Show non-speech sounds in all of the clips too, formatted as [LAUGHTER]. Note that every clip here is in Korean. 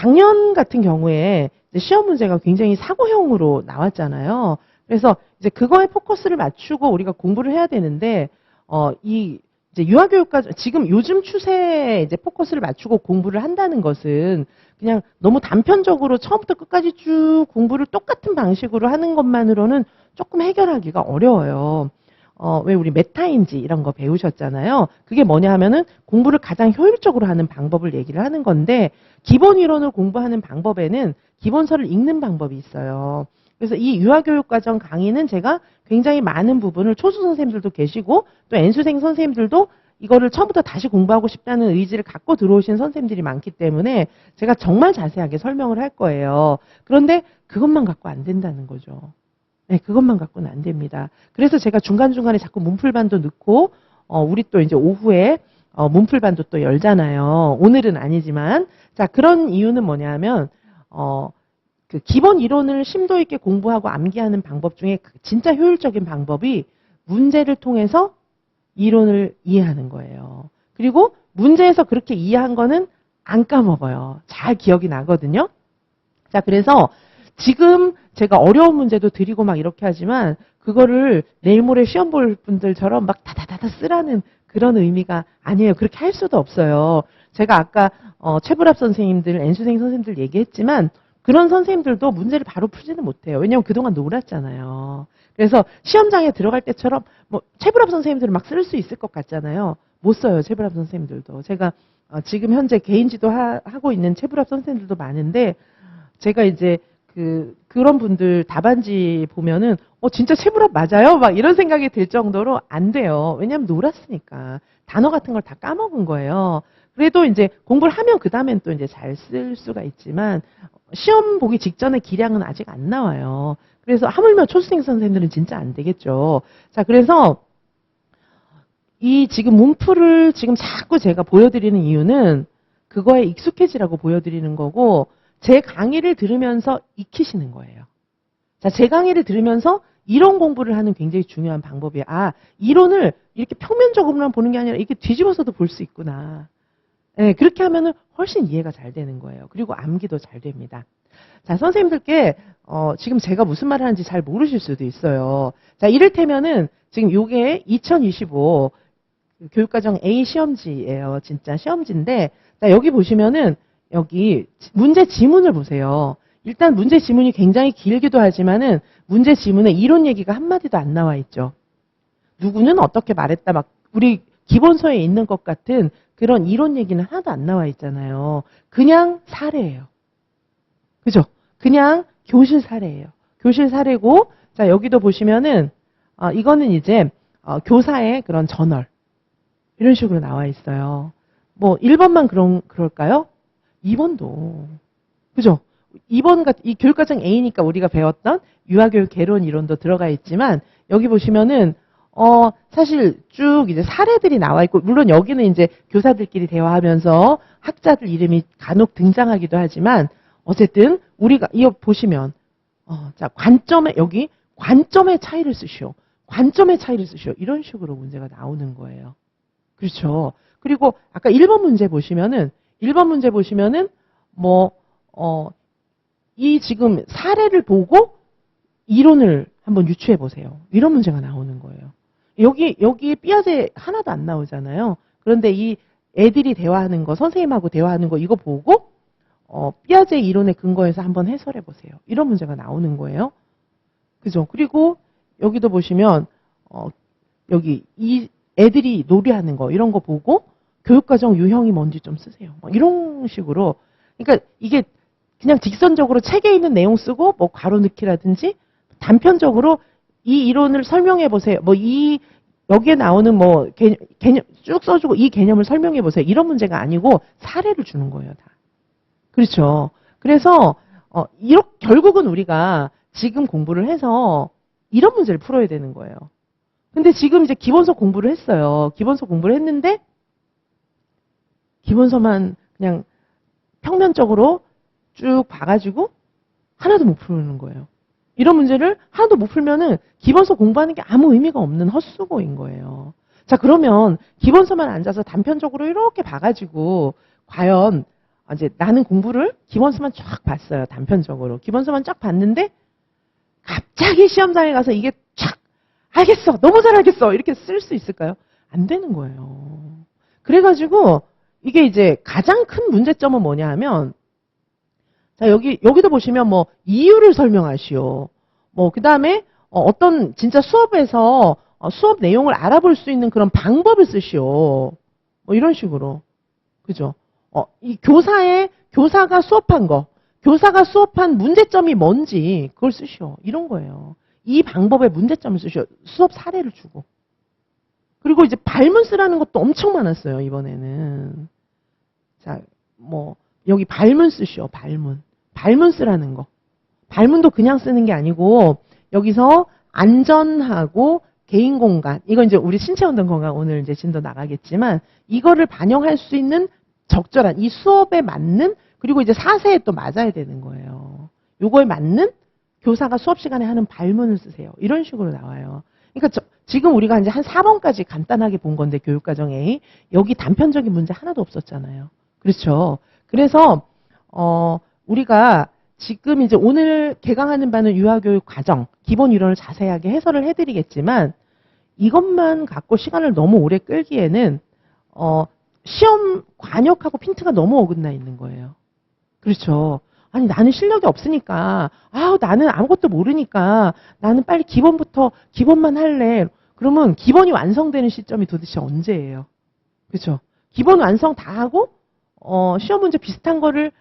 작년 같은 경우에 시험 문제가 굉장히 사고형으로 나왔잖아요. 그래서 이제 그거에 포커스를 맞추고 우리가 공부를 해야 되는데 어 이 이제 유아교육과 지금 요즘 추세에 이제 포커스를 맞추고 공부를 한다는 것은 그냥 너무 단편적으로 처음부터 끝까지 쭉 공부를 똑같은 방식으로 하는 것만으로는 조금 해결하기가 어려워요. 어, 왜 우리 메타인지 이런 거 배우셨잖아요. 그게 뭐냐 하면은 공부를 가장 효율적으로 하는 방법을 얘기를 하는 건데 기본 이론을 공부하는 방법에는 기본서를 읽는 방법이 있어요. 그래서 이 유아교육과정 강의는 제가 굉장히 많은 부분을 초수 선생님들도 계시고 또 N수생 선생님들도 이거를 처음부터 다시 공부하고 싶다는 의지를 갖고 들어오신 선생님들이 많기 때문에 제가 정말 자세하게 설명을 할 거예요. 그런데 그것만 갖고 안 된다는 거죠. 네, 그것만 갖고는 안 됩니다. 그래서 제가 중간중간에 자꾸 문풀반도 넣고, 어, 우리 또 이제 오후에, 어, 문풀반도 또 열잖아요. 오늘은 아니지만. 자, 그런 이유는 뭐냐면, 어, 그 기본 이론을 심도 있게 공부하고 암기하는 방법 중에 그 진짜 효율적인 방법이 문제를 통해서 이론을 이해하는 거예요. 그리고 문제에서 그렇게 이해한 거는 안 까먹어요. 잘 기억이 나거든요. 자, 그래서 지금 제가 어려운 문제도 드리고 막 이렇게 하지만 그거를 내일 모레 시험 볼 분들처럼 막 다다다다 쓰라는 그런 의미가 아니에요. 그렇게 할 수도 없어요. 제가 아까 어, 최불합 선생님들, N수생 선생님들 얘기했지만 그런 선생님들도 문제를 바로 풀지는 못해요. 왜냐하면 그동안 놀았잖아요. 그래서 시험장에 들어갈 때처럼 뭐 최불합 선생님들은 막 쓸 수 있을 것 같잖아요. 못 써요. 최불합 선생님들도. 제가 어, 지금 현재 개인 지도 하, 고 있는 최불합 선생님들도 많은데 제가 이제 그 그런 분들 답안지 보면은 어 진짜 최불합 맞아요? 막 이런 생각이 들 정도로 안 돼요. 왜냐하면 놀았으니까 단어 같은 걸 다 까먹은 거예요. 그래도 이제 공부를 하면 그 다음엔 또 이제 잘 쓸 수가 있지만 시험 보기 직전에 기량은 아직 안 나와요. 그래서 하물며 초수생 선생님들은 진짜 안 되겠죠. 자, 그래서 이 지금 문풀을 지금 자꾸 제가 보여드리는 이유는 그거에 익숙해지라고 보여드리는 거고 제 강의를 들으면서 익히시는 거예요. 자, 제 강의를 들으면서 이론 공부를 하는 굉장히 중요한 방법이에요. 아, 이론을 이렇게 평면적으로만 보는 게 아니라 이렇게 뒤집어서도 볼 수 있구나. 네, 그렇게 하면은 훨씬 이해가 잘 되는 거예요. 그리고 암기도 잘 됩니다. 자, 선생님들께 어, 지금 제가 무슨 말을 하는지 잘 모르실 수도 있어요. 자, 이를테면은 지금 요게 2025 교육과정 A 시험지예요. 진짜 시험지인데 자, 여기 보시면은 여기 문제 지문을 보세요. 일단 문제 지문이 굉장히 길기도 하지만은 문제 지문에 이론 얘기가 한마디도 안 나와 있죠. 누구는 어떻게 말했다 막 우리 기본서에 있는 것 같은 그런 이론 얘기는 하나도 안 나와 있잖아요. 그냥 사례예요. 그죠? 그냥 교실 사례예요. 교실 사례고 자 여기도 보시면은 어, 이거는 이제 어, 교사의 그런 저널 이런 식으로 나와 있어요. 뭐 1번만 그런 그럴까요? 2번도 그죠? 2번 같, 이 교육과정 A니까 우리가 배웠던 유아교육 개론 이론도 들어가 있지만 여기 보시면은 어 사실 쭉 이제 사례들이 나와 있고 물론 여기는 이제 교사들끼리 대화하면서 학자들 이름이 간혹 등장하기도 하지만 어쨌든 우리가 이거 보시면 어, 자 관점에 여기 관점의 차이를 쓰시오. 관점의 차이를 쓰시오. 이런 식으로 문제가 나오는 거예요. 그렇죠. 그리고 아까 1번 문제 보시면은 1번 문제 보시면은 뭐 어, 이 지금 사례를 보고 이론을 한번 유추해 보세요. 이런 문제가 나오는 거예요. 여기 여기 삐아제 하나도 안 나오잖아요. 그런데 이 애들이 대화하는 거, 선생님하고 대화하는 거 이거 보고 어, 삐아제 이론에 근거해서 한번 해설해 보세요. 이런 문제가 나오는 거예요. 그죠? 그리고 여기도 보시면 어, 여기 이 애들이 놀이하는 거 이런 거 보고 교육과정 유형이 뭔지 좀 쓰세요. 뭐 이런 식으로 그러니까 이게 그냥 직선적으로 책에 있는 내용 쓰고 뭐 괄호 넣기라든지 단편적으로 이 이론을 설명해 보세요. 뭐 이 여기에 나오는 뭐 개념, 개념 쭉 써주고 이 개념을 설명해 보세요. 이런 문제가 아니고 사례를 주는 거예요, 다. 그렇죠. 그래서 어, 이렇게 결국은 우리가 지금 공부를 해서 이런 문제를 풀어야 되는 거예요. 근데 지금 이제 기본서 공부를 했어요. 기본서 공부를 했는데 기본서만 그냥 평면적으로 쭉 봐가지고 하나도 못 푸는 거예요. 이런 문제를 하나도 못 풀면은 기본서 공부하는 게 아무 의미가 없는 헛수고인 거예요. 자, 그러면 기본서만 앉아서 단편적으로 이렇게 봐가지고 과연 아, 이제 나는 공부를 기본서만 쫙 봤어요. 단편적으로. 기본서만 쫙 봤는데 갑자기 시험장에 가서 이게 쫙 알겠어. 너무 잘 알겠어. 이렇게 쓸 수 있을까요? 안 되는 거예요. 그래가지고 이게 이제 가장 큰 문제점은 뭐냐 하면 자, 여기, 여기도 보시면 뭐 이유를 설명하시오. 뭐, 그 다음에 어 떤 진짜 수업에서 어, 수업 내용을 알아볼 수 있는 그런 방법을 쓰시오. 뭐 이런 식으로. 그죠? 어, 이 교사의, 교사가 수업한 거, 교사가 수업한 문제점이 뭔지 그걸 쓰시오. 이런 거예요. 이 방법의 문제점을 쓰시오. 수업 사례를 주고. 그리고 이제 발문 쓰라는 것도 엄청 많았어요, 이번에는. 자, 뭐, 여기 발문 쓰시오, 발문. 발문 쓰라는 거. 발문도 그냥 쓰는 게 아니고, 여기서 안전하고 개인 공간. 이건 이제 우리 신체 운동 건강 오늘 이제 진도 나가겠지만, 이거를 반영할 수 있는 적절한, 이 수업에 맞는, 그리고 이제 사세에 또 맞아야 되는 거예요. 요거에 맞는 교사가 수업 시간에 하는 발문을 쓰세요. 이런 식으로 나와요. 그러니까 저, 지금 우리가 이제 한 4번까지 간단하게 본 건데 교육과정에 여기 단편적인 문제 하나도 없었잖아요. 그렇죠. 그래서 어 우리가 지금 이제 오늘 개강하는 바는 유아교육 과정 기본 이론을 자세하게 해설을 해드리겠지만 이것만 갖고 시간을 너무 오래 끌기에는 어 시험 관역하고 핀트가 너무 어긋나 있는 거예요. 그렇죠. 아니 나는 실력이 없으니까 아우 나는 아무것도 모르니까 나는 빨리 기본부터 기본만 할래. 그러면 기본이 완성되는 시점이 도대체 언제예요? 그렇죠? 기본 완성 다 하고 어 시험 문제 비슷한 거를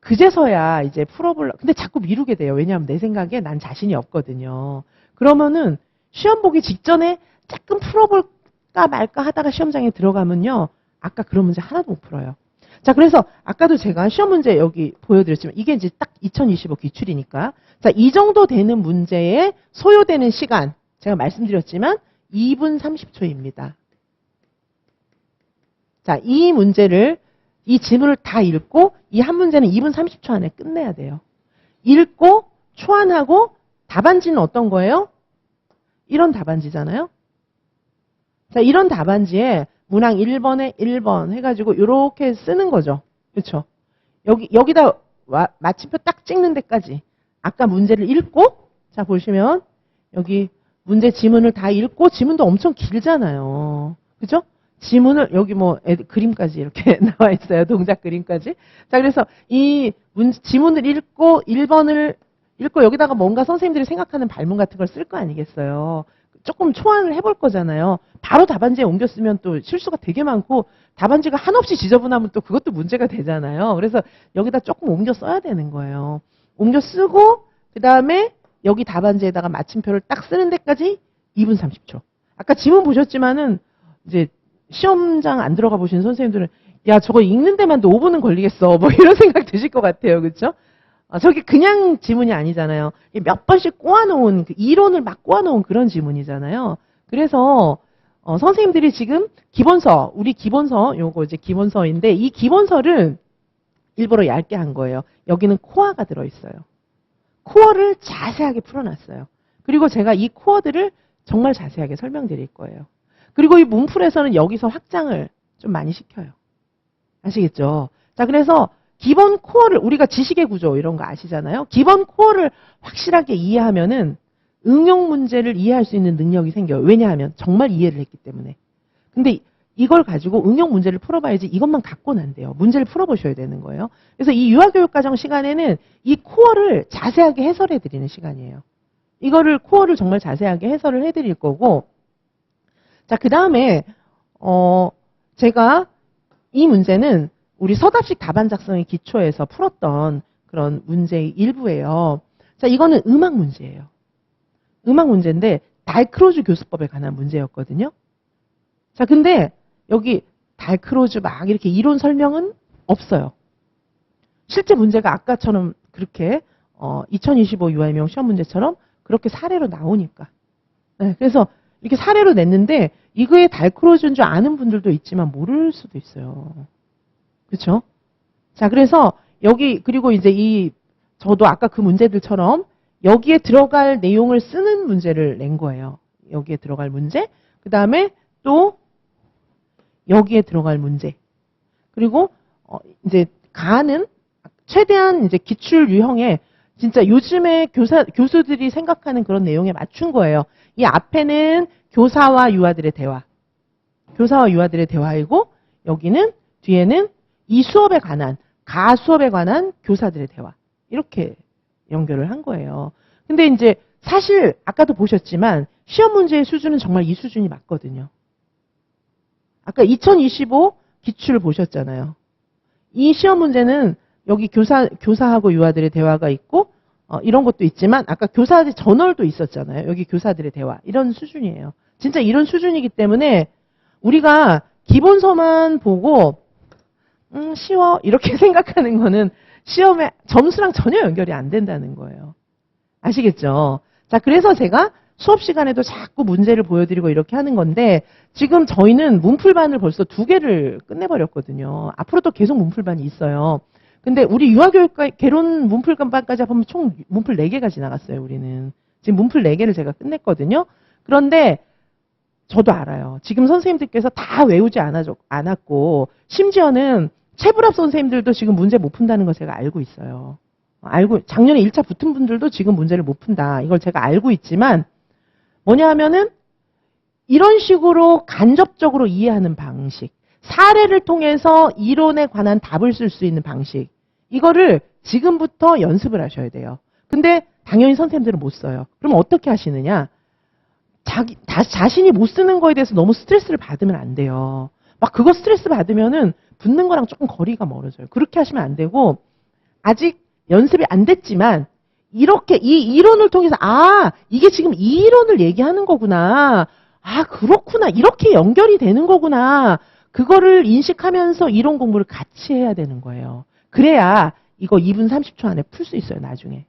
그제서야 이제 풀어볼라. 근데 자꾸 미루게 돼요. 왜냐하면 내 생각에 난 자신이 없거든요. 그러면은 시험 보기 직전에 조금 풀어볼까 말까 하다가 시험장에 들어가면요. 아까 그런 문제 하나도 못 풀어요. 자, 그래서 아까도 제가 시험 문제 여기 보여드렸지만 이게 이제 딱 2025 기출이니까 자, 이 정도 되는 문제에 소요되는 시간 제가 말씀드렸지만 2분 30초입니다. 자, 이 문제를 이 지문을 다 읽고 이 한 문제는 2분 30초 안에 끝내야 돼요. 읽고 초안하고 답안지는 어떤 거예요? 이런 답안지잖아요. 자, 이런 답안지에 문항 1번에 1번 해가지고 이렇게 쓰는 거죠. 그렇죠? 여기 여기다 와, 마침표 딱 찍는 데까지 아까 문제를 읽고 자 보시면 여기 문제 지문을 다 읽고 지문도 엄청 길잖아요. 그죠? 지문을 여기 뭐 애들, 그림까지 이렇게 [LAUGHS] 나와 있어요. 동작 그림까지. 자 그래서 이 문, 지문을 읽고 1번을 읽고 여기다가 뭔가 선생님들이 생각하는 발문 같은 걸 쓸 거 아니겠어요. 조금 초안을 해볼 거잖아요. 바로 답안지에 옮겨 쓰면 또 실수가 되게 많고 답안지가 한없이 지저분하면 또 그것도 문제가 되잖아요. 그래서 여기다 조금 옮겨 써야 되는 거예요. 옮겨 쓰고 그 다음에 여기 답안지에다가 마침표를 딱 쓰는 데까지 2분 30초. 아까 지문 보셨지만은 이제 시험장 안 들어가 보신 선생님들은 야 저거 읽는 데만도 5분은 걸리겠어 뭐 이런 [LAUGHS] 생각 드실 것 같아요 그렇죠? 아, 저게 그냥 지문이 아니잖아요. 몇 번씩 꼬아놓은 그 이론을 막 꼬아놓은 그런 지문이잖아요. 그래서 어, 선생님들이 지금 기본서 우리 기본서 요거 이제 기본서인데 이 기본서를 일부러 얇게 한 거예요. 여기는 코어가 들어있어요. 코어를 자세하게 풀어놨어요. 그리고 제가 이 코어들을 정말 자세하게 설명드릴 거예요. 그리고 이 문풀에서는 여기서 확장을 좀 많이 시켜요. 아시겠죠? 자, 그래서 기본 코어를 우리가 지식의 구조 이런 거 아시잖아요. 기본 코어를 확실하게 이해하면은 응용 문제를 이해할 수 있는 능력이 생겨요. 왜냐하면 정말 이해를 했기 때문에. 근데 이걸 가지고 응용 문제를 풀어봐야지 이것만 갖고는 안 돼요. 문제를 풀어보셔야 되는 거예요. 그래서 이 유아교육 과정 시간에는 이 코어를 자세하게 해설해 드리는 시간이에요. 이거를 코어를 정말 자세하게 해설을 해 드릴 거고 자, 그 다음에, 어, 제가 이 문제는 우리 서답식 답안 작성의 기초에서 풀었던 그런 문제의 일부예요. 자, 이거는 음악 문제예요. 음악 문제인데, 달크로즈 교수법에 관한 문제였거든요. 자, 근데 여기 달크로즈 막 이렇게 이론 설명은 없어요. 실제 문제가 아까처럼 그렇게 어, 2025 유아명 시험 문제처럼 그렇게 사례로 나오니까. 네, 그래서 이렇게 사례로 냈는데 이거에 달크로즈인 줄 아는 분들도 있지만 모를 수도 있어요. 그렇죠? 자, 그래서 여기 그리고 이제 이 저도 아까 그 문제들처럼 여기에 들어갈 내용을 쓰는 문제를 낸 거예요. 여기에 들어갈 문제. 그 다음에 또 여기에 들어갈 문제. 그리고 어 이제 가는 최대한 이제 기출 유형에 진짜 요즘에 교사 교수들이 생각하는 그런 내용에 맞춘 거예요. 이 앞에는 교사와 유아들의 대화, 교사와 유아들의 대화이고 여기는 뒤에는 이 수업에 관한 가 수업에 관한 교사들의 대화 이렇게 연결을 한 거예요. 근데 이제 사실 아까도 보셨지만 시험 문제의 수준은 정말 이 수준이 맞거든요. 아까 2025 기출 보셨잖아요. 이 시험 문제는 여기 교사 교사하고 유아들의 대화가 있고 어, 이런 것도 있지만 아까 교사들 전월도 있었잖아요. 여기 교사들의 대화 이런 수준이에요. 진짜 이런 수준이기 때문에 우리가 기본서만 보고 음 쉬워 이렇게 [LAUGHS] 생각하는 거는 시험에 점수랑 전혀 연결이 안 된다는 거예요. 아시겠죠? 자, 그래서 제가 수업 시간에도 자꾸 문제를 보여드리고 이렇게 하는 건데, 지금 저희는 문풀반을 벌써 두 개를 끝내버렸거든요. 앞으로도 계속 문풀반이 있어요. 근데 우리 유아교육과 개론 문풀반까지 하면 총 문풀 4개가 지나갔어요, 우리는. 지금 문풀 4개를 제가 끝냈거든요. 그런데 저도 알아요. 지금 선생님들께서 다 외우지 않았고, 심지어는 체불합 선생님들도 지금 문제 못 푼다는 걸 제가 알고 있어요. 알고, 작년에 1차 붙은 분들도 지금 문제를 못 푼다. 이걸 제가 알고 있지만, 뭐냐 하면은, 이런 식으로 간접적으로 이해하는 방식, 사례를 통해서 이론에 관한 답을 쓸 수 있는 방식, 이거를 지금부터 연습을 하셔야 돼요. 근데 당연히 선생님들은 못 써요. 그럼 어떻게 하시느냐? 자기, 다, 자신이 못 쓰는 거에 대해서 너무 스트레스를 받으면 안 돼요. 막 그거 스트레스 받으면은 붙는 거랑 조금 거리가 멀어져요. 그렇게 하시면 안 되고, 아직 연습이 안 됐지만, 이렇게 이 이론을 통해서, 아, 이게 지금 이 이론을 얘기하는 거구나. 아, 그렇구나. 이렇게 연결이 되는 거구나. 그거를 인식하면서 이론 공부를 같이 해야 되는 거예요. 그래야 이거 2분 30초 안에 풀 수 있어요, 나중에.